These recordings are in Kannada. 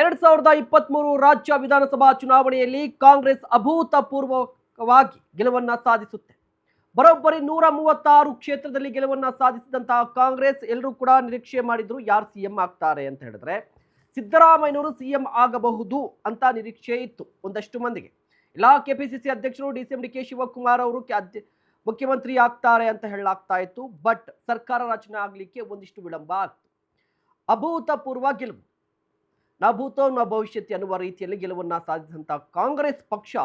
ಎರಡ್ ಸಾವಿರದ ಇಪ್ಪತ್ಮೂರು ರಾಜ್ಯ ವಿಧಾನಸಭಾ ಚುನಾವಣೆಯಲ್ಲಿ ಕಾಂಗ್ರೆಸ್ ಅಭೂತಪೂರ್ವಕವಾಗಿ ಗೆಲುವನ್ನ ಸಾಧಿಸುತ್ತೆ. ಬರೋಬ್ಬರಿ ನೂರ ಮೂವತ್ತಾರು ಕ್ಷೇತ್ರದಲ್ಲಿ ಗೆಲುವನ್ನ ಸಾಧಿಸಿದಂತಹ ಕಾಂಗ್ರೆಸ್ ಎಲ್ಲರೂ ಕೂಡ ನಿರೀಕ್ಷೆ ಮಾಡಿದ್ರು ಯಾರು ಸಿಎಂ ಆಗ್ತಾರೆ ಅಂತ ಹೇಳಿದ್ರೆ ಸಿದ್ದರಾಮಯ್ಯನವರು ಸಿಎಂ ಆಗಬಹುದು ಅಂತ ನಿರೀಕ್ಷೆ ಇತ್ತು ಒಂದಷ್ಟು ಮಂದಿಗೆ. ಎಲ್ಲ ಕೆಪಿಸಿಸಿ ಅಧ್ಯಕ್ಷರು D C M D K Shivakumar ಅವರು ಮುಖ್ಯಮಂತ್ರಿ ಆಗ್ತಾರೆ ಅಂತ ಹೇಳಲಾಗ್ತಾ ಇತ್ತು, ಬಟ್ ಸರ್ಕಾರ ರಚನೆ ಆಗಲಿಕ್ಕೆ ಒಂದಿಷ್ಟು ವಿಳಂಬ ಆಗ್ತು. ಅಭೂತಪೂರ್ವ ಗೆಲುವು. ನಾ ಭೂತೋ, ನ ಭವಿಷ್ಯತ್ ಅನ್ನುವ ರೀತಿಯಲ್ಲಿ ಗೆಲುವನ್ನ ಸಾಧಿಸಿದಂಥ ಕಾಂಗ್ರೆಸ್ ಪಕ್ಷ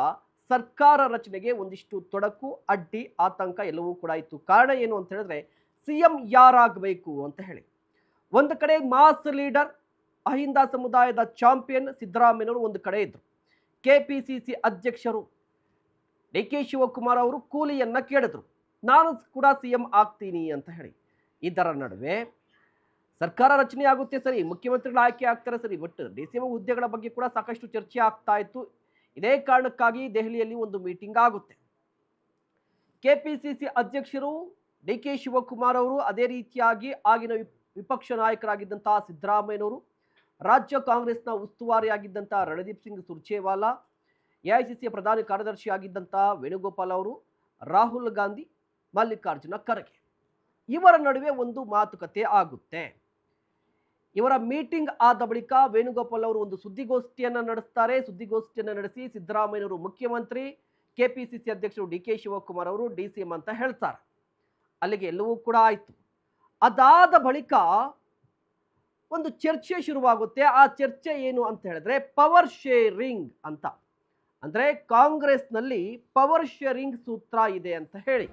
ಸರ್ಕಾರ ರಚನೆಗೆ ಒಂದಿಷ್ಟು ತೊಡಕು, ಅಡ್ಡಿ, ಆತಂಕ ಎಲ್ಲವೂ ಕೂಡ ಇತ್ತು. ಕಾರಣ ಏನು ಅಂತ ಹೇಳಿದ್ರೆ ಸಿ ಎಂ ಯಾರಾಗಬೇಕು ಅಂತ ಹೇಳಿ. ಒಂದು ಕಡೆ ಮಾಸ್ ಲೀಡರ್, ಅಹಿಂದ ಸಮುದಾಯದ ಚಾಂಪಿಯನ್ ಸಿದ್ದರಾಮಯ್ಯನವರು ಒಂದು ಕಡೆ ಇದ್ರು. ಕೆ ಅಧ್ಯಕ್ಷರು ಡಿ ಕೆ ಶಿವಕುಮಾರ್ ಅವರು ಕೂಲಿಯನ್ನ ಕೇಳಿದ್ರು. ನಾನು ಕೂಡ ಸಿ ಎಂ ಆಗ್ತೀನಿ ಅಂತ ಹೇಳಿ. ಇದರ ನಡುವೆ ಸರ್ಕಾರ ರಚನೆ ಆಗುತ್ತೆ ಸರಿ, ಮುಖ್ಯಮಂತ್ರಿಗಳ ಆಯ್ಕೆ ಆಗ್ತಾರೆ ಸರಿ ಬಟ್ ಡಿ ಸಿ ಎಂ ಹುದ್ದೆಗಳ ಬಗ್ಗೆ ಕೂಡ ಸಾಕಷ್ಟು ಚರ್ಚೆ ಆಗ್ತಾ ಇತ್ತು. ಇದೇ ಕಾರಣಕ್ಕಾಗಿ ದೆಹಲಿಯಲ್ಲಿ ಒಂದು ಮೀಟಿಂಗ್ ಆಗುತ್ತೆ. ಕೆ ಪಿ ಸಿ ಸಿ ಅಧ್ಯಕ್ಷರು ಡಿ ಕೆ ಶಿವಕುಮಾರ್ ಅವರು ಅದೇ ರೀತಿಯಾಗಿ ಆಗಿನ ವಿಪ್- ವಿಪಕ್ಷ ನಾಯಕರಾಗಿದ್ದಂತಹ ಸಿದ್ದರಾಮಯ್ಯನವರು, ರಾಜ್ಯ ಕಾಂಗ್ರೆಸ್ನ ಉಸ್ತುವಾರಿಯಾಗಿದ್ದಂಥ ರಣದೀಪ್ ಸಿಂಗ್ ಸುರ್ಜೇವಾಲಾ ಎಐಸಿಸಿಯ ಪ್ರಧಾನ ಕಾರ್ಯದರ್ಶಿ ಆಗಿದ್ದಂಥ ವೇಣುಗೋಪಾಲ್ ಅವರು, ರಾಹುಲ್ ಗಾಂಧಿ, ಮಲ್ಲಿಕಾರ್ಜುನ ಖರ್ಗೆ. ಇವರ ನಡುವೆ ಒಂದು ಮಾತುಕತೆ ಆಗುತ್ತೆ. ಇವರ ಮೀಟಿಂಗ್ ಆದ ಬಳಿಕ ವೇಣುಗೋಪಾಲ್ ಅವರು ಒಂದು ಸುದ್ದಿಗೋಷ್ಠಿಯನ್ನು ನಡೆಸ್ತಾರೆ. ಸುದ್ದಿಗೋಷ್ಠಿಯನ್ನು ನಡೆಸಿ ಸಿದ್ದರಾಮಯ್ಯನವರು ಮುಖ್ಯಮಂತ್ರಿ, ಕೆಪಿಸಿಸಿ ಅಧ್ಯಕ್ಷರು ಡಿ ಕೆ ಶಿವಕುಮಾರ್ ಅವರು ಡಿ ಸಿ ಎಂ ಅಂತ ಹೇಳ್ತಾರೆ. ಅಲ್ಲಿಗೆ ಎಲ್ಲವೂ ಕೂಡ ಆಯಿತು. ಅದಾದ ಬಳಿಕ ಒಂದು ಚರ್ಚೆ ಶುರುವಾಗುತ್ತೆ. ಆ ಚರ್ಚೆ ಏನು ಅಂತ ಹೇಳಿದ್ರೆ ಪವರ್ ಶೇರಿಂಗ್ ಅಂತ. ಅಂದ್ರೆ ಕಾಂಗ್ರೆಸ್ನಲ್ಲಿ ಪವರ್ ಶೇರಿಂಗ್ ಸೂತ್ರ ಇದೆ ಅಂತ ಹೇಳಿ.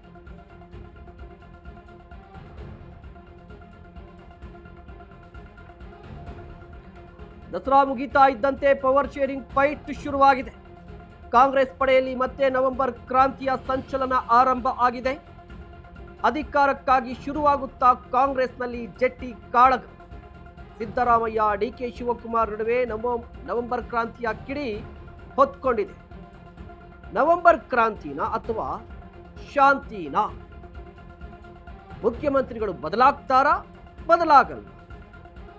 ದಸರಾ ಮುಗಿತಾ ಇದ್ದಂತೆ ಪವರ್ ಶೇರಿಂಗ್ ಫೈಟ್ ಶುರುವಾಗಿದೆ. ಕಾಂಗ್ರೆಸ್ ಪಡೆಯಲ್ಲಿ ಮತ್ತೆ ನವೆಂಬರ್ ಕ್ರಾಂತಿಯ ಸಂಚಲನ ಆರಂಭ ಆಗಿದೆ. ಅಧಿಕಾರಕ್ಕಾಗಿ ಶುರುವಾಗುತ್ತಾ ಕಾಂಗ್ರೆಸ್ನಲ್ಲಿ ಜಟ್ಟಿ ಕಾಳಗ. ಸಿದ್ದರಾಮಯ್ಯ ಡಿ ಕೆ ಶಿವಕುಮಾರ್ ನಡುವೆ ನವ, ನವೆಂಬರ್ ಕ್ರಾಂತಿಯ ಕಿಡಿ ಹೊತ್ಕೊಂಡಿದೆ. ನವೆಂಬರ್ ಕ್ರಾಂತಿನ ಅಥವಾ ಶಾಂತಿನ ಮುಖ್ಯಮಂತ್ರಿಗಳು ಬದಲಾಗ್ತಾರಾ? ಬದಲಾಗಲ್ಲ.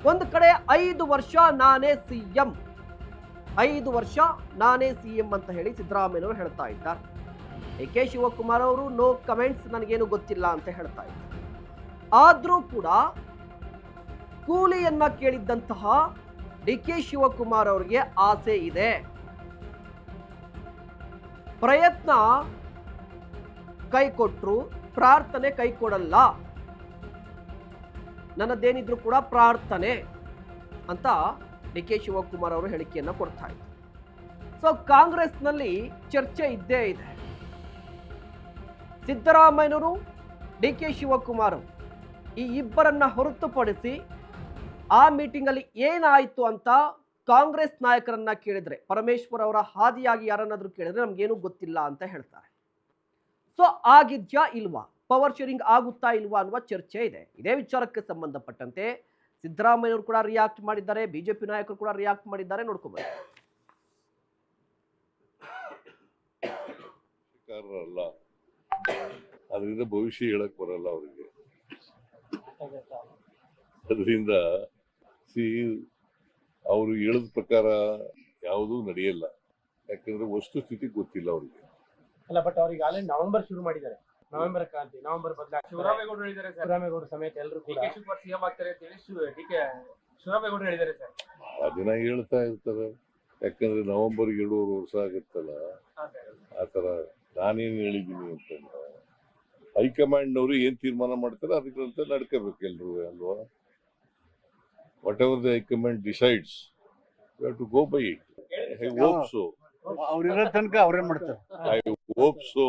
ಒಂದು ಕಡೆ ಐದು ವರ್ಷ ನಾನೇ ಸಿ ಎಂ. ಐದು ವರ್ಷ ನಾನೇ ಸಿ ಎಂ ಅಂತ ಹೇಳಿ ಸಿದ್ದರಾಮಯ್ಯನವರು ಹೇಳ್ತಾ ಇದ್ದಾರೆ. ಡಿ ಕೆ ಶಿವಕುಮಾರ್ ಅವರು ನೋ ಕಮೆಂಟ್ಸ್ ನನಗೇನು ಗೊತ್ತಿಲ್ಲ ಅಂತ ಹೇಳ್ತಾ ಇದ್ದಾರೆ. ಆದರೂ ಕೂಡ ಕೂಲಿಯನ್ನ ಕೇಳಿದ್ದಂತಹ ಡಿ ಕೆ ಶಿವಕುಮಾರ್ ಅವರಿಗೆ ಆಸೆ ಇದೆ. ಪ್ರಯತ್ನ ಕೈಕೊಟ್ರು ಪ್ರಾರ್ಥನೆ ಕೈ ಕೊಡಲ್ಲ. ನನ್ನದೇನಿದ್ರು ಕೂಡ ಪ್ರಾರ್ಥನೆ ಅಂತ ಡಿ ಕೆ ಶಿವಕುಮಾರ್ ಅವರು ಹೇಳಿಕೆಯನ್ನು ಕೊಡ್ತಾ ಇದ್ದಾರೆ ಸೊ ಕಾಂಗ್ರೆಸ್ನಲ್ಲಿ ಚರ್ಚೆ ಇದ್ದೇ ಇದೆ. ಸಿದ್ದರಾಮಯ್ಯನವರು, ಡಿ ಕೆ ಶಿವಕುಮಾರ್ ಈ ಇಬ್ಬರನ್ನ ಹೊರತುಪಡಿಸಿ ಆ ಮೀಟಿಂಗಲ್ಲಿ ಏನಾಯಿತು ಅಂತ ಕಾಂಗ್ರೆಸ್ ನಾಯಕರನ್ನ ಕೇಳಿದ್ರೆ, ಪರಮೇಶ್ವರ್ ಅವರ ಹಾದಿಯಾಗಿ ಯಾರನ್ನಾದರೂ ಕೇಳಿದ್ರೆ ನಮ್ಗೇನು ಗೊತ್ತಿಲ್ಲ ಅಂತ ಹೇಳ್ತಾರೆ. ಸೊ ಆಗಿದ್ಯಾ ಇಲ್ವಾ? ಪವರ್ ಶೇರಿಂಗ್ ಆಗುತ್ತಾ ಇಲ್ವಾ ಅನ್ನುವ ಚರ್ಚೆ ಇದೆ. ಇದೇ ವಿಚಾರಕ್ಕೆ ಸಂಬಂಧಪಟ್ಟಂತೆ ಸಿದ್ದರಾಮಯ್ಯವರು ಕೂಡ ರಿಯಾಕ್ಟ್ ಮಾಡಿದ್ದಾರೆ ಬಿಜೆಪಿ ನಾಯಕರು ಕೂಡ ರಿಯಾಕ್ಟ್ ಮಾಡಿದ್ದಾರೆ ನೋಡ್ಕೋಬೋದು. ಅದರಿಂದ ಭವಿಷ್ಯ ಹೇಳಕ್ ಬರಲ್ಲ ಅವರಿಗೆ. ಅದರಿಂದ ಸಿ ಅವರು ಹೇಳಿದ ಪ್ರಕಾರ ಯಾವುದೂ ನಡೆಯಲ್ಲ. ಯಾಕಂದ್ರೆ ವಸ್ತುಸ್ಥಿತಿ ಗೊತ್ತಿಲ್ಲ ಅವರಿಗೆ. ಅಲ್ಲ ಬಟ್ ಅವ್ರಿಗೆ ಆಲ್ರೆಡಿ ನವೆಂಬರ್ ಶುರು ಮಾಡಿದ್ದಾರೆ. ನವೆಂಬರ್ ಕ್ರಾಂತಿ ನವೆಂಬರ್ ಬದಲಾಗ್ತದೆ ಶಿವರಾಮೇಗೌಡರು ಹೇಳಿದ್ದಾರೆ ಸರ್. ಶಿವರಾಮೇಗೌಡರು ಸಮೇತ ಎಲ್ಲರೂ ಡಿ ಕೂಡ ಕೆ ಶಿವಕುಮಾರ್ ಸಿಎಂ ಆಗ್ತಾರೆ ಅಂತ ಹೇಳಿ ಶಿವ ಡಿ ಕೆ ಶಿವರಾಮೇಗೌಡರು ಹೇಳಿದ್ದಾರೆ ಸರ್. ದಿನ ಹೇಳ್ತಾ ಇರ್ತಾರೆ. ಯಾಕಂದ್ರೆ ನವೆಂಬರ್ ಎರಡೂವರೆ ವರ್ಷ ಆಗುತ್ತಲ್ಲ. ಆತರ ಸರ್ ಆ ಥರ ನಾನೇನು ಹೇಳಿದ್ದೀನಿ ಅಂತಂದ್ರೆ ಹೈಕಮಾಂಡ್ನವರು ಏನ್ ತೀರ್ಮಾನ ಮಾಡ್ತಾರೆ ಅದಕ್ಕಂತ ನಡ್ಕೋಬೇಕು ಎಲ್ರು ಅಲ್ವಾ? Whatever the high command decides to go by it I hope so ಅವ್ರ ತನಕ ಅವ್ರೇನ್ ಮಾಡ್ತಾರೆ. ಐ ಹೋಪ್ ಸೊ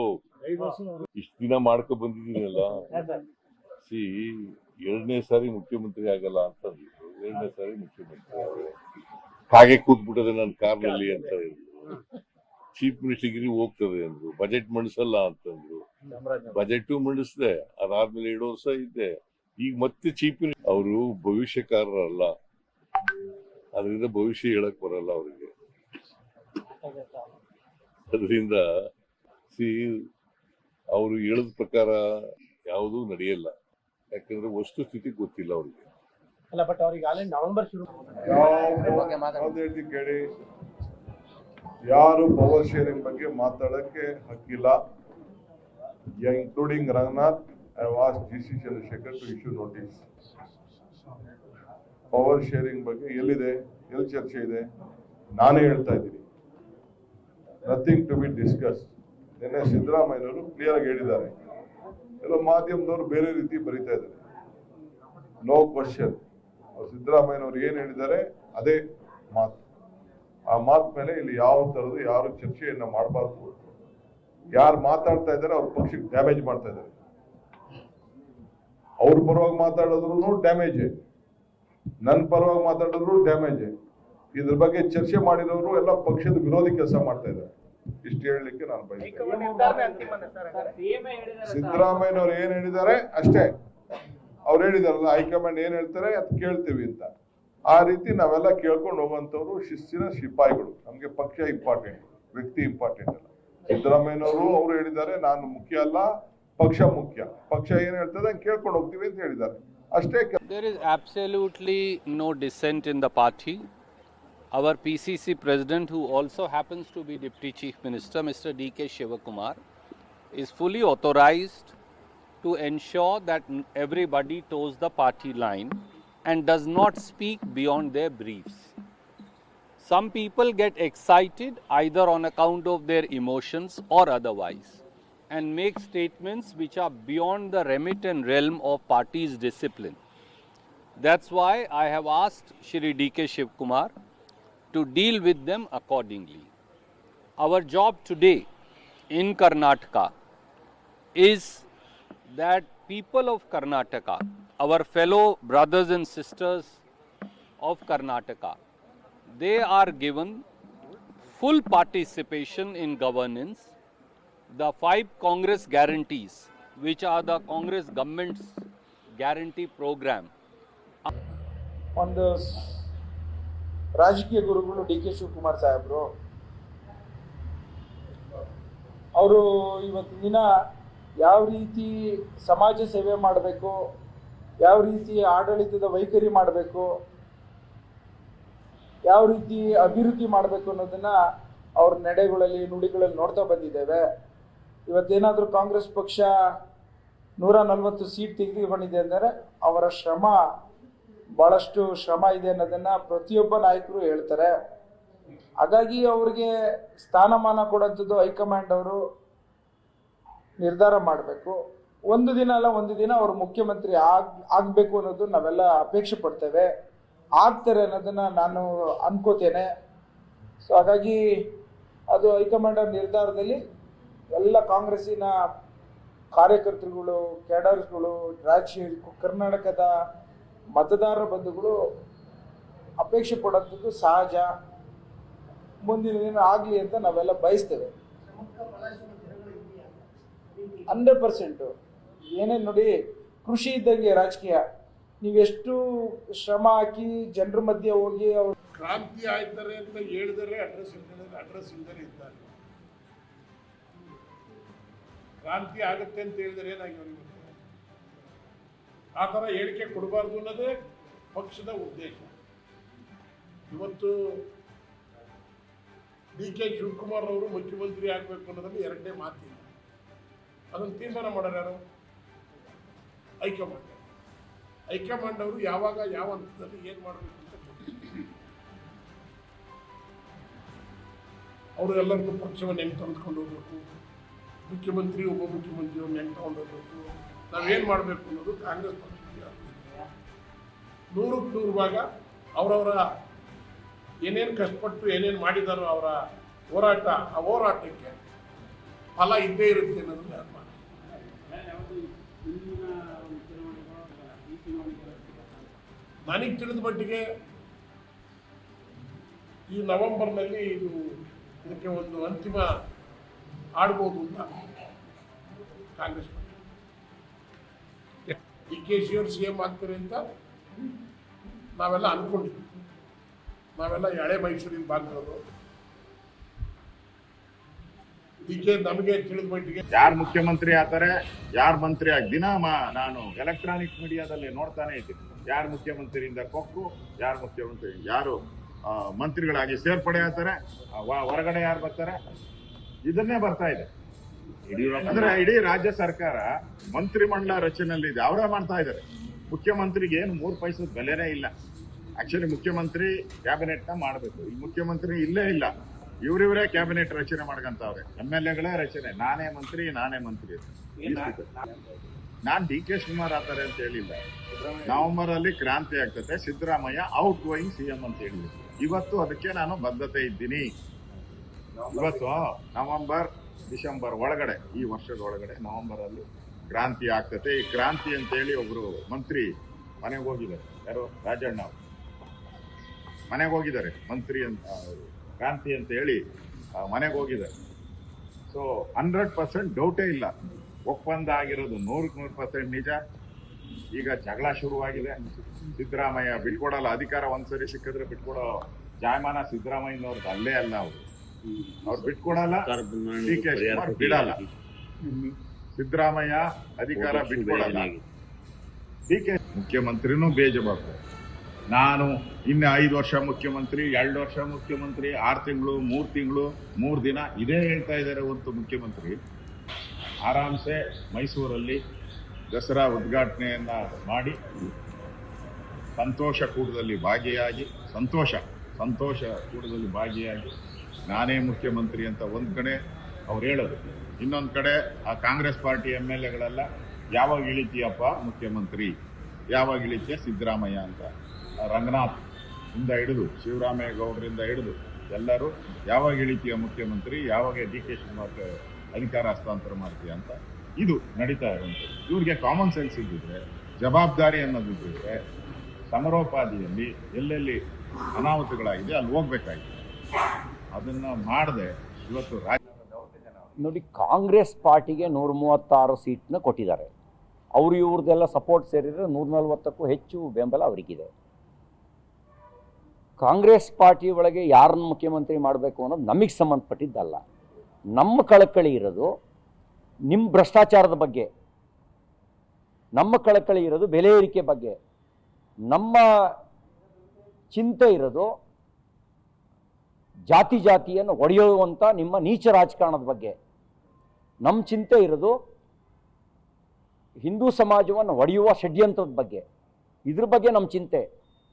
ಇಷ್ಟ ದಿನ ಮಾಡ್ಕೊ ಬಂದಿದ್ದೀನಲ್ಲ. ಸಿ ಎರಡನೇ ಸಾರಿ ಮುಖ್ಯಮಂತ್ರಿ ಆಗಲ್ಲ ಅಂತ ಎರಡನೇ ಸಾರಿ ಮುಖ್ಯಮಂತ್ರಿ ಹಾಗೆ ಕೂತ್ಬಿಟ್ಟದೆ ನನ್ನ ಕಾರ್ನಲ್ಲಿ ಅಂತ ಹೇಳಿದ್ರು ಚೀಫ್ ಮಿನಿಸ್ಟರ್ಗಿರಿ ಹೋಗ್ತದೆ ಅಂದ್ರು ಬಜೆಟ್ ಮಂಡಿಸಲ್ಲ ಅಂತಂದ್ರು ಬಜೆಟ್ ಮಂಡಿಸ್ದೆ ಅದಾದ್ಮೇಲೆ ಎರಡು ವರ್ಷ ಇದ್ದೆ. ಈಗ ಮತ್ತೆ ಚೀಫ್ ಅವರು ಭವಿಷ್ಯಕಾರರಲ್ಲ. ಅದರಿಂದ ಭವಿಷ್ಯ ಹೇಳಕ್ ಬರಲ್ಲ ಅವರಿಗೆ. ಅದರಿಂದ ಸಿ ಅವರು ಹೇಳಿದ ಪ್ರಕಾರ ಯಾವುದೂ ನಡೆಯಲ್ಲ. ಯಾಕಂದ್ರೆ ವಸ್ತುಸ್ಥಿತಿ ಗೊತ್ತಿಲ್ಲ ಅವರಿಗೆ. ಅಲ್ಲ ಬಟ್ ಅವ್ರಿಗೆ ಆಲ್ರೆಡಿ ನವೆಂಬರ್ ಶುರು. ಕೇಳಿ? ಯಾರು ಪವರ್ ಶೇರಿಂಗ್ ಬಗ್ಗೆ ಮಾತಾಡಕ್ಕೆ ಹಕ್ಕಿಲ್ಲ. Including Ranganath I was G C Chandrashekhar to issue notice power sharing ಬಗ್ಗೆ ಎಲ್ಲಿದೆ? ಎಲ್ಲಿ ಚರ್ಚೆ ಇದೆ? ನಾನೇ ಹೇಳ್ತಾ ಇದ್ದೀನಿ. ನಥಿಂಗ್ ಟು ಬಿ ಡಿಸ್ಕಸ್ ನಿನ್ನೆ ಸಿದ್ದರಾಮಯ್ಯನವರು ಕ್ಲಿಯರ್ ಆಗಿ ಹೇಳಿದ್ದಾರೆ. ಎಲ್ಲ ಮಾಧ್ಯಮದವರು ಬೇರೆ ರೀತಿ ಬರೀತಾ ಇದ್ದಾರೆ. ನೋ ಕ್ವಶನ್ ಸಿದ್ದರಾಮಯ್ಯನವರು ಏನು ಹೇಳಿದ್ದಾರೆ? ಅದೇ ಮಾತು. ಆ ಮಾತು ಮೇಲೆ ಇಲ್ಲಿ ಯಾವ ತರದ್ದು ಯಾರು ಚರ್ಚೆಯನ್ನ ಮಾಡಬಾರ್ದು ಯಾರು ಮಾತಾಡ್ತಾ ಇದ್ದಾರೆ ಅವ್ರ ಪಕ್ಷಕ್ಕೆ ಡ್ಯಾಮೇಜ್ ಮಾಡ್ತಾ ಇದ್ದಾರೆ. ಅವ್ರ ಪರವಾಗಿ ಮಾತಾಡಿದ್ರು ಡ್ಯಾಮೇಜ್ ನನ್ನ ಪರವಾಗಿ ಮಾತಾಡಿದ್ರು ಡ್ಯಾಮೇಜ್ ಇದ್ರ ಬಗ್ಗೆ ಚರ್ಚೆ ಮಾಡಿರೋರು ಎಲ್ಲ ಪಕ್ಷದ ವಿರೋಧಿ ಕೆಲಸ ಮಾಡ್ತಾ ಇದ್ದಾರೆ. ಇಷ್ಟು ಹೇಳಲಿಕ್ಕೆ ನಾನು ಬಯಸ್ತೇನೆ. ಸಿದ್ದರಾಮಯ್ಯನವ್ರು ಏನ್ ಹೇಳಿದ್ದಾರೆ? ಅಷ್ಟೇ. ಅವ್ರು ಹೇಳಿದಾರಲ್ಲ ಹೈಕಮಾಂಡ್ ಏನ್ ಹೇಳ್ತಾರೆ? ಅದ್ ಕೇಳ್ತೀವಿ ಅಂತ. ಆ ರೀತಿ ನಾವೆಲ್ಲ ಕೇಳ್ಕೊಂಡು ಹೋಗುವಂತವ್ರು ಶಿಸ್ತಿನ ಸಿಪಾಯಿಗಳು. ನಮ್ಗೆ ಪಕ್ಷ ಇಂಪಾರ್ಟೆಂಟ್ ವ್ಯಕ್ತಿ ಇಂಪಾರ್ಟೆಂಟ್ ಅಲ್ಲ. ಸಿದ್ದರಾಮಯ್ಯನವರು ಅವ್ರು ಹೇಳಿದ್ದಾರೆ ನಾನು ಮುಖ್ಯ ಅಲ್ಲ ಪಕ್ಷ ಮುಖ್ಯ. ಪಕ್ಷ ಏನ್ ಹೇಳ್ತದೆ? ಕೇಳ್ಕೊಂಡು ಹೋಗ್ತೀವಿ ಅಂತ ಹೇಳಿದ್ದಾರೆ. ಅಷ್ಟೇ there is absolutely no dissent in the party. Our PCC president, who also happens to be Deputy Chief Minister, Mr. D.K. Shivakumar, is fully authorized to ensure that everybody toes the party line and does not speak beyond their briefs. Some people get excited either on account of their emotions or otherwise and make statements which are beyond the remit and realm of party's discipline. That's why I have asked Shri DK Shiv Kumar to deal with them accordingly. Our job today in Karnataka is that people of Karnataka, our fellow brothers and sisters of Karnataka, they are given full participation in governance. The five Congress guarantees, which are the Congress government's guarantee program, ಒಂದು ರಾಜಕೀಯ ಗುರುಗಳು ಡಿ ಕೆ ಶಿವಕುಮಾರ್ ಸಾಹೇಬರು. ಅವರು ಇವತ್ತಿನ ದಿನ ಯಾವ ರೀತಿ ಸಮಾಜ ಸೇವೆ ಮಾಡಬೇಕು, ಯಾವ ರೀತಿ ಆಡಳಿತದ ವೈಖರಿ ಮಾಡಬೇಕು, ಯಾವ ರೀತಿ ಅಭಿವೃದ್ಧಿ ಮಾಡಬೇಕು ಅನ್ನೋದನ್ನ ಅವ್ರ ನಡೆಗಳಲ್ಲಿ ನುಡಿಗಳಲ್ಲಿ ನೋಡ್ತಾ ಬಂದಿದ್ದೇವೆ. ಇವತ್ತೇನಾದರೂ ಕಾಂಗ್ರೆಸ್ ಪಕ್ಷ ನೂರ ನಲವತ್ತು ಸೀಟ್ ತೆಗೆದುಕೊಂಡಿದೆ ಅಂದರೆ ಅವರ ಶ್ರಮ ಬಹಳಷ್ಟು ಶ್ರಮ ಇದೆ ಅನ್ನೋದನ್ನ ಪ್ರತಿಯೊಬ್ಬ ನಾಯಕರು ಹೇಳ್ತಾರೆ. ಹಾಗಾಗಿ ಅವ್ರಿಗೆ ಸ್ಥಾನಮಾನ ಕೊಡೋಂಥದ್ದು ಹೈಕಮಾಂಡ್ ಅವರು ನಿರ್ಧಾರ ಮಾಡಬೇಕು. ಒಂದು ದಿನ ಅಲ್ಲ, ಒಂದು ದಿನ ಅವರು ಮುಖ್ಯಮಂತ್ರಿ ಆಗ್, ಆಗಬೇಕು ಅನ್ನೋದು ನಾವೆಲ್ಲ ಅಪೇಕ್ಷೆ ಪಡ್ತೇವೆ. ಆಗ್ತಾರೆ ಅನ್ನೋದನ್ನ ನಾನು ಅನ್ಕೋತೇನೆ. ಸೊ ಹಾಗಾಗಿ ಅದು ಹೈಕಮಾಂಡ್ ಅವ್ರ ನಿರ್ಧಾರದಲ್ಲಿ ಎಲ್ಲ ಕಾಂಗ್ರೆಸ್ಸಿನ ಕಾರ್ಯಕರ್ತರುಗಳು, ಕ್ಯಾಡರ್ಸ್ಗಳು, ರಾಜ್ಯ, ಕರ್ನಾಟಕದ ಮತದಾರರ ಬಂಧುಗಳು ಅಪೇಕ್ಷೆ ಪಡೋದು ಸಹಜ ಮುಂದಿನ ದಿನ ಆಗಲಿ ಅಂತ ನಾವೆಲ್ಲ ಬಯಸ್ತೇವೆ. Hundred percent. ಏನೇ ನೋಡಿ, ಕೃಷಿ ಇದ್ದಂಗೆ ರಾಜಕೀಯ. ನೀವೆಷ್ಟು ಶ್ರಮ ಹಾಕಿ ಜನರ ಮಧ್ಯೆ ಹೋಗಿ ಅವ್ರು ಕ್ರಾಂತಿ ಆಯ್ತಾರೆ ಅಂತ ಹೇಳಿದರೆ ಅಡ್ರೆಸ್ ಅಡ್ರೆಸ್ ಇಲ್ದರೆ ಇದ್ದಾರೆ. ಕ್ರಾಂತಿ ಆಗುತ್ತೆ ಅಂತ ಹೇಳಿದರೆ ಏನಾಗಿ ಅವರಿಗೆ. ಆ ಥರ ಹೇಳಿಕೆ ಕೊಡಬಾರ್ದು ಅನ್ನೋದೇ ಪಕ್ಷದ ಉದ್ದೇಶ. ಇವತ್ತು ಡಿ ಕೆ ಶಿವಕುಮಾರ್ ಅವರು ಮುಖ್ಯಮಂತ್ರಿ ಆಗಬೇಕು ಅನ್ನೋದ್ರಲ್ಲಿ ಎರಡನೇ ಮಾತಿಲ್ಲ. ಅದನ್ನು ತೀರ್ಮಾನ ಮಾಡೋರು ಯಾರು? ಹೈಕಮಾಂಡ್. ಹೈಕಮಾಂಡ್ ಅವರು ಯಾವಾಗ, ಯಾವ ಹಂತದಲ್ಲಿ ಏನು ಮಾಡಬೇಕು ಅಂತ. ಅವರು ಎಲ್ಲರಿಗೂ ಪಕ್ಷವನ್ನು ಹೆಂಗೆ ತಂದ್ಕೊಂಡು ಹೋಗ್ಬೇಕು? ಮುಖ್ಯಮಂತ್ರಿ, ಉಪಮುಖ್ಯಮಂತ್ರಿಯವ್ರನ್ನ ಮುಖ್ಯಮಂತ್ರಿಯವ್ರನ್ನ ಹೆಂಗೆ ತಗೊಂಡು ಹೋಗ್ಬೇಕು? ನಾವೇನು ಮಾಡಬೇಕು ಅನ್ನೋದು ಕಾಂಗ್ರೆಸ್ ಪಕ್ಷಕ್ಕೆ. ನೂರಕ್ಕೆ ನೂರು ಭಾಗ ಅವರವರ ಏನೇನು ಕಷ್ಟಪಟ್ಟು ಏನೇನು ಮಾಡಿದಾರೋ ಅವರ ಹೋರಾಟ, ಆ ಹೋರಾಟಕ್ಕೆ ಫಲ ಇದ್ದೇ ಇರುತ್ತೆ ಅನ್ನೋದು ನಿರ್ಮಾಣ ನನಗೆ ತಿಳಿದ ಮಟ್ಟಿಗೆ ಈ ನವೆಂಬರ್ನಲ್ಲಿ ಇದು ಇದಕ್ಕೆ ಒಂದು ಅಂತಿಮ ಆಡ್ಬೋದು ಅಂತ ಕಾಂಗ್ರೆಸ್ ಡಿ ಕೆ ಶಿ ಅವರು ಸಿ ಎಂ ಆಗ್ತಾರೆ ಅಂತ ನಾವೆಲ್ಲ ಅನ್ಕೊಂಡಿದ್ವಿ. ನಾವೆಲ್ಲ ಹಳೆ ಮೈಸೂರಿನ ಭಾಗದವರು. ಈಗ ನಮಗೆ ತಿಳಿದ ಮಟ್ಟಿಗೆ ಯಾರು ಮುಖ್ಯಮಂತ್ರಿ ಆತಾರೆ ಯಾರು ಮಂತ್ರಿ ಆಗಿ ದಿನ ನಾನು ಎಲೆಕ್ಟ್ರಾನಿಕ್ ಮೀಡಿಯಾದಲ್ಲಿ ನೋಡ್ತಾನೆ ಇದ್ದೀನಿ. ಯಾರು ಮುಖ್ಯಮಂತ್ರಿಯಿಂದ ಕೊಕ್ಕು, ಯಾರು ಮುಖ್ಯಮಂತ್ರಿ ಯಾರು ಮಂತ್ರಿಗಳಾಗಿ ಸೇರ್ಪಡೆ ಆಗ್ತಾರೆ ಹೊರಗಡೆ ಯಾರು ಬರ್ತಾರೆ? ಇದನ್ನೇ ಬರ್ತಾ ಇದೆ. ಅಂದ್ರೆ ಇಡೀ ರಾಜ್ಯ ಸರ್ಕಾರ ಮಂತ್ರಿಮಂಡಲ ರಚನೆಯಲ್ಲಿ ಇದೆ ಅವರೇ ಮಾಡ್ತಾ ಇದ್ದಾರೆ. ಮುಖ್ಯಮಂತ್ರಿಗೆ ಏನು ಮೂರು ಪೈಸ ಬೆಲೆನೇ ಇಲ್ಲ. ಆಕ್ಚುಲಿ ಮುಖ್ಯಮಂತ್ರಿ ಕ್ಯಾಬಿನೆಟ್ನ ಮಾಡಬೇಕು. ಈ ಮುಖ್ಯಮಂತ್ರಿ ಇಲ್ಲೇ ಇಲ್ಲ. ಇವ್ರಿವರೇ ಕ್ಯಾಬಿನೆಟ್ ರಚನೆ ಮಾಡ್ಕಂತವ್ರೆ. ಎಂ ಎಲ್ ಎಗಳೇ ರಚನೆ. ನಾನೇ ಮಂತ್ರಿ ನಾನೇ ಮಂತ್ರಿ ನಾನ್ ಡಿ ಕೆ ಶಿವಕುಮಾರ್ ಆತಾರೆ ಅಂತ ಹೇಳಿಲ್ಲ. ನವೆಂಬರ್ ಅಲ್ಲಿ ಕ್ರಾಂತಿ ಆಗ್ತದೆ ಸಿದ್ದರಾಮಯ್ಯ ಔಟ್ ಗೋಯಿಂಗ್ ಸಿಎಂ ಅಂತ ಹೇಳಿದ್ರು. ಇವತ್ತು ಅದಕ್ಕೆ ನಾನು ಬದ್ಧತೆ ಇದ್ದೀನಿ. ಇವತ್ತು ನವೆಂಬರ್ ಡಿಸೆಂಬರ್ ಒಳಗಡೆ, ಈ ವರ್ಷದ ಒಳಗಡೆ ನವೆಂಬರ್ ಅಲ್ಲಿ ಕ್ರಾಂತಿ ಆಗ್ತದೆ. ಈ ಕ್ರಾಂತಿ ಅಂತ ಹೇಳಿ ಒಬ್ರು ಮಂತ್ರಿ ಮನೆಗೆ ಹೋಗಿದ್ದಾರೆ. ಯಾರು? ರಾಜಣ್ಣ ಅವರು. ಮನೆಗೆ ಹೋಗಿದ್ದಾರೆ. ಮಂತ್ರಿ ಅಂತ, ಕ್ರಾಂತಿ ಅಂತ ಹೇಳಿ ಮನೆಗೆ ಹೋಗಿದ್ದಾರೆ. ಸೊ ಹಂಡ್ರೆಡ್ ಪರ್ಸೆಂಟ್ ಡೌಟೇ ಇಲ್ಲ. ಒಪ್ಪಂದ ಆಗಿರೋದು ನೂರಕ್ಕೆ ನೂರು ಪರ್ಸೆಂಟ್ ನಿಜ. ಈಗ ಜಗಳ ಶುರುವಾಗಿದೆ. ಸಿದ್ದರಾಮಯ್ಯ ಬಿಟ್ಕೊಡಲ್ಲ. ಅಧಿಕಾರ ಒಂದ್ಸರಿ ಸಿಕ್ಕಿದ್ರೆ ಬಿಟ್ಕೊಡೋ ಜಾಯಮಾನ ಸಿದ್ದರಾಮಯ್ಯನವ್ರದ್ದು ಅಲ್ಲೇ ಅಲ್ಲ ಅವರು. ಅವ್ರು ಬಿಟ್ಕೊಡಲ್ಲ. ಡಿ ಕೆ ಶಿವಕುಮಾರ್ ಬಿಡಲ್ಲ. ಸಿದ್ದರಾಮಯ್ಯ ಅಧಿಕಾರ ಬಿಟ್ಕೊಡಲ್ಲ. ಡಿ ಕೆ ಮುಖ್ಯಮಂತ್ರಿನೂ ಬೇಜವಾಬ್ದಾರಿ. ನಾನು ಇನ್ನು ಐದು ವರ್ಷ ಮುಖ್ಯಮಂತ್ರಿ ಎರಡು ವರ್ಷ ಮುಖ್ಯಮಂತ್ರಿ ಆರು ತಿಂಗಳು ಮೂರು ತಿಂಗಳು ಮೂರು ದಿನ ಇದೇ ಹೇಳ್ತಾ ಇದ್ದಾರೆ ಒಂದು ಮುಖ್ಯಮಂತ್ರಿ. ಆರಾಮ್ಸೆ ಮೈಸೂರಲ್ಲಿ ದಸರಾ ಉದ್ಘಾಟನೆಯನ್ನ ಮಾಡಿ ಸಂತೋಷ ಕೂಟದಲ್ಲಿ ಭಾಗಿಯಾಗಿ ಸಂತೋಷ ಸಂತೋಷ ಕೂಟದಲ್ಲಿ ಭಾಗಿಯಾಗಿ ನಾನೇ ಮುಖ್ಯಮಂತ್ರಿ ಅಂತ ಒಂದು ಕಡೆ ಅವ್ರು ಹೇಳೋದು. ಇನ್ನೊಂದು ಕಡೆ ಆ ಕಾಂಗ್ರೆಸ್ ಪಾರ್ಟಿ ಎಂ ಎಲ್ ಎಗಳೆಲ್ಲ, ಯಾವಾಗ ಇಳಿತೀಯಪ್ಪ ಮುಖ್ಯಮಂತ್ರಿ? ಯಾವಾಗ ಇಳಿತೀಯ ಸಿದ್ದರಾಮಯ್ಯ ಅಂತ? ರಂಗನಾಥ್ ಇಂದ ಹಿಡಿದು ಶಿವರಾಮೇಗೌಡರಿಂದ ಗೌಡರಿಂದ ಹಿಡಿದು ಎಲ್ಲರೂ ಯಾವಾಗ ಇಳಿತೀಯ ಮುಖ್ಯಮಂತ್ರಿ? ಯಾವಾಗ ಡಿ ಕೆ ಶಿವಕುಮಾರ್ ಅಧಿಕಾರ ಹಸ್ತಾಂತರ ಮಾಡ್ತೀಯ ಅಂತ ಇದು ನಡೀತಾ ಇರುವಂಥದ್ದು. ಇವ್ರಿಗೆ ಕಾಮನ್ ಸೆನ್ಸ್ ಇದ್ದಿದ್ರೆ, ಜವಾಬ್ದಾರಿ ಅನ್ನೋದಿದ್ದರೆ ಸಮರೋಪಾದಿಯಲ್ಲಿ ಎಲ್ಲೆಲ್ಲಿ ಅನಾಹುತಗಳಾಗಿದೆ, ಅಲ್ಲಿ ಹೋಗ್ಬೇಕಾಗಿದೆ ಅದನ್ನ ಮಾಡದೆ. ಇವತ್ತು ರಾಜ್ಯ ನೋಡಿ, ಕಾಂಗ್ರೆಸ್ ಪಾರ್ಟಿಗೆ ನೂರ ಮೂವತ್ತಾರು ಸೀಟ್ನ ಕೊಟ್ಟಿದ್ದಾರೆ. ಅವರು ಇವ್ರದ್ದೆಲ್ಲ ಸಪೋರ್ಟ್ ಸೇರಿದರೆ ನೂರ ನಲ್ವತ್ತಕ್ಕೂ ಹೆಚ್ಚು ಬೆಂಬಲ ಅವರಿಗಿದೆ. ಕಾಂಗ್ರೆಸ್ ಪಾರ್ಟಿ ಒಳಗೆ ಯಾರನ್ನು ಮುಖ್ಯಮಂತ್ರಿ ಮಾಡಬೇಕು ಅನ್ನೋದು ನಮಗೆ ಸಂಬಂಧಪಟ್ಟಿದ್ದಲ್ಲ. ನಮ್ಮ ಕಳಕಳಿ ಇರೋದು ನಿಮ್ಮ ಭ್ರಷ್ಟಾಚಾರದ ಬಗ್ಗೆ. ನಮ್ಮ ಕಳಕಳಿ ಇರೋದು ಬೆಲೆ ಏರಿಕೆ ಬಗ್ಗೆ. ನಮ್ಮ ಚಿಂತೆ ಇರೋದು ಜಾತಿ ಜಾತಿಯನ್ನು ಒಡೆಯುವಂಥ ನಿಮ್ಮ ನೀಚ ರಾಜಕಾರಣದ ಬಗ್ಗೆ. ನಮ್ಮ ಚಿಂತೆ ಇರೋದು ಹಿಂದೂ ಸಮಾಜವನ್ನು ಒಡೆಯುವ ಷಡ್ಯಂತ್ರದ ಬಗ್ಗೆ. ಇದ್ರ ಬಗ್ಗೆ ನಮ್ಮ ಚಿಂತೆ.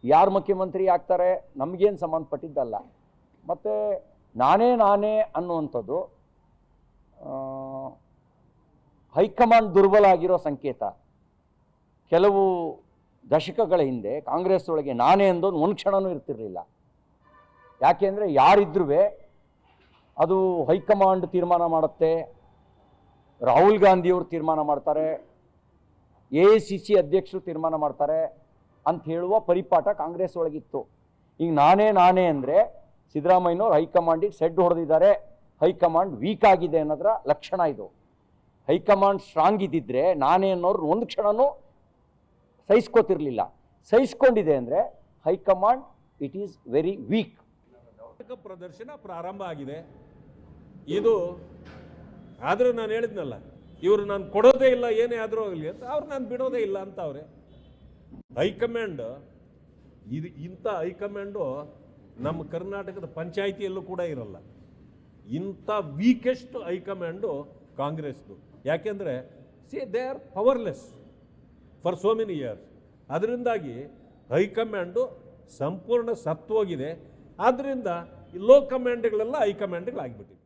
ಯಾರು ಮುಖ್ಯಮಂತ್ರಿ ಆಗ್ತಾರೆ, ನಮಗೇನು ಸಂಬಂಧಪಟ್ಟಿದ್ದಲ್ಲ. ಮತ್ತು ನಾನೇ ನಾನೇ ಅನ್ನುವಂಥದ್ದು ಹೈಕಮಾಂಡ್ ದುರ್ಬಲ ಆಗಿರೋ ಸಂಕೇತ. ಕೆಲವು ದಶಕಗಳ ಹಿಂದೆ ಕಾಂಗ್ರೆಸ್ ಒಳಗೆ ನಾನೇ ಅಂದೋದು ಒಂದು ಕ್ಷಣವೂ ಇರ್ತಿರಲಿಲ್ಲ. ಯಾಕೆಂದರೆ ಯಾರಿದ್ರೂ ಅದು ಹೈಕಮಾಂಡ್ ತೀರ್ಮಾನ ಮಾಡುತ್ತೆ, ರಾಹುಲ್ ಗಾಂಧಿಯವರು ತೀರ್ಮಾನ ಮಾಡ್ತಾರೆ, ಎ ಸಿ ಸಿ ಅಧ್ಯಕ್ಷರು ತೀರ್ಮಾನ ಮಾಡ್ತಾರೆ ಅಂತ ಹೇಳುವ ಪರಿಪಾಠ ಕಾಂಗ್ರೆಸ್ ಒಳಗಿತ್ತು. ಈಗ ನಾನೇ ನಾನೇ ಅಂದರೆ ಸಿದ್ದರಾಮಯ್ಯನವ್ರು ಹೈಕಮಾಂಡಿಗೆ ಸೆಡ್ ಹೊಡೆದಿದ್ದಾರೆ, ಹೈಕಮಾಂಡ್ ವೀಕ್ ಆಗಿದೆ ಅನ್ನೋದರ ಲಕ್ಷಣ ಇದು. ಹೈಕಮಾಂಡ್ ಸ್ಟ್ರಾಂಗ್ ಇದ್ದಿದ್ರೆ ನಾನೇ ಅನ್ನೋರು ಒಂದು ಕ್ಷಣನೂ ಸಹಿಸ್ಕೋತಿರಲಿಲ್ಲ. ಸಹಿಸ್ಕೊಂಡಿದೆ ಅಂದರೆ high command, it is very weak. ನಾಟಕ ಪ್ರದರ್ಶನ ಪ್ರಾರಂಭ ಆಗಿದೆ. ಇದು ಆದರೂ ನಾನು ಹೇಳಿದ್ನಲ್ಲ, ಇವರು ನಾನು ಕೊಡೋದೇ ಇಲ್ಲ, ಏನೇ ಆದರೂ ಆಗಲಿ ಅಂತ, ಅವ್ರು ನಾನು ಬಿಡೋದೇ ಇಲ್ಲ ಅಂತ ಅವ್ರೆ. ಹೈಕಮಾಂಡ್, ಇದು ಇಂಥ ಹೈಕಮಾಂಡು ನಮ್ಮ ಕರ್ನಾಟಕದ ಪಂಚಾಯಿತಿಯಲ್ಲೂ ಕೂಡ ಇರಲ್ಲ. ಇಂಥ ವೀಕೆಸ್ಟ್ ಹೈಕಮಾಂಡು ಕಾಂಗ್ರೆಸ್ದು. ಯಾಕೆಂದರೆ see they are powerless for so many years ಅದರಿಂದಾಗಿ ಹೈಕಮಾಂಡು ಸಂಪೂರ್ಣ ಸತ್ತೋಗಿದೆ. ಆದ್ದರಿಂದ ಈ ಲೋ ಕಮಾಂಡ್ಗಳೆಲ್ಲ ಹೈಕಮಾಂಡ್ಗಳಾಗಿಬಿಟ್ಟಿದೆ